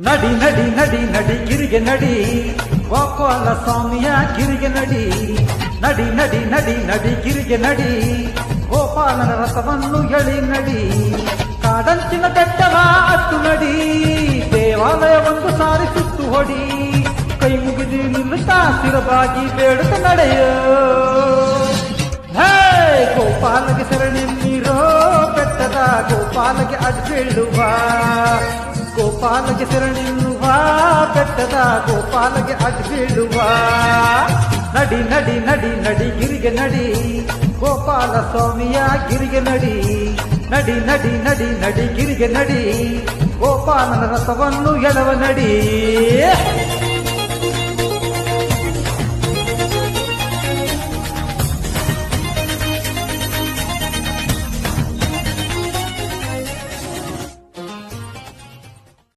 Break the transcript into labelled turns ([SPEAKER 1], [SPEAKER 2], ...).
[SPEAKER 1] ನಡಿ ನಡಿ ನಡಿ ನಡಿ, ಗಿರಿಗೆ ನಡಿ. ಗೋಪಾಲ ಸ್ವಾಮಿಯ ಗಿರಿಗೆ ನಡಿ. ನಡಿ ನಡಿ ನಡಿ ನಡಿ, ಗಿರಿಗೆ ನಡಿ. ಗೋಪಾಲನ ರಥವನ್ನು ಎಳಿ ನಡಿ. ಕಾಡಂಚಿನ ಬೆಟ್ಟವ ಅತ್ತು ನಡಿ. ದೇವಾಲಯ ಒಂದು ಸಾರಿ ಸುತ್ತು ಹೊಡಿ. ಕೈ ಮುಗಿದು ನಿಲ್ಲುತ್ತಾ ಸ್ಥಿರವಾಗಿ ಬೇಡುತ್ತ ನಡೆಯೋ. ಹೇ, ಗೋಪಾಲಗೆ ಸರಣಿ ನೀರೋ ಬೆಟ್ಟದ ಗೋಪಾಲಗೆ ಅಡ್ಬೀಳುವ ಗೋಪಾಲಗೆ ಶರಣಿನ್ನುವ ಬೆಟ್ಟದ ಗೋಪಾಲಗೆ ಅಡ್ಬೀಳುವ ನಡಿ ನಡಿ ನಡಿ ನಡಿ, ಗಿರಿಗೆ ನಡಿ. ಗೋಪಾಲ ಸ್ವಾಮಿಯ ಗಿರಿಗೆ ನಡಿ. ನಡಿ ನಡಿ ನಡಿ ನಡಿ, ಗಿರಿಗೆ ನಡಿ. ಗೋಪಾಲನ ರಸವನ್ನು ಎಳವ ನಡಿ.